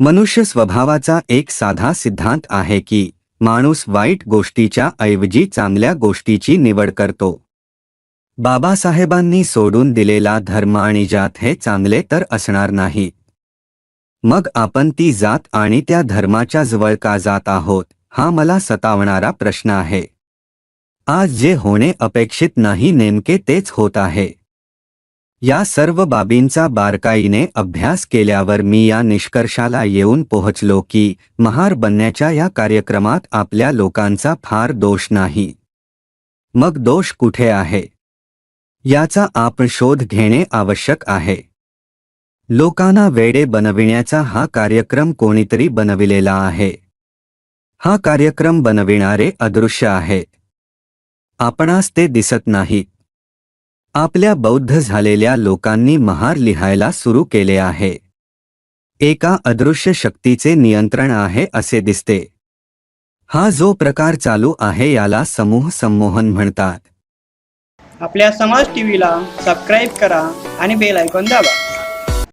मनुष्य स्वभावाचा एक साधा सिद्धांत आहे की माणूस वाईट गोष्टीच्या ऐवजी चांगल्या गोष्टीची निवड करतो. बाबासाहेबांनी सोडून दिलेला धर्म आणि जात हे चांगले तर असणार नाही. मग आपण ती जात आणि त्या धर्माच्या जवळ का जात आहोत हा मला सतावणारा प्रश्न आहे. आज जे होणे अपेक्षित नाही नेमके तेच होत आहे. या सर्व बाबींचा बारकाईने अभ्यास केल्यावर मी या निष्कर्षाला येऊन पोहोचलो की महार बनण्याच्या या कार्यक्रमात आपल्या लोकांचा फार दोष नाही. मग दोष कुठे आहे? याचा आपण शोध घेणे आवश्यक आहे. लोकांना वेडे बनविण्याचा हा कार्यक्रम कोणीतरी बनविलेला आहे. हा कार्यक्रम बनविणारे अदृश्य आहे. आपणास ते दिसत नाहीत. आपल्या बौद्ध झालेल्या लोकांनी महार लिहायला सुरू केले आहे. एका अदृश्य शक्तीचे नियंत्रण आहे असे दिसते. हा जो प्रकार चालू आहे याला समूह संमोहन म्हणतात. आपल्या समाज टीव्हीला सबस्क्राईब करा आणि बेल ऐकून दाबा.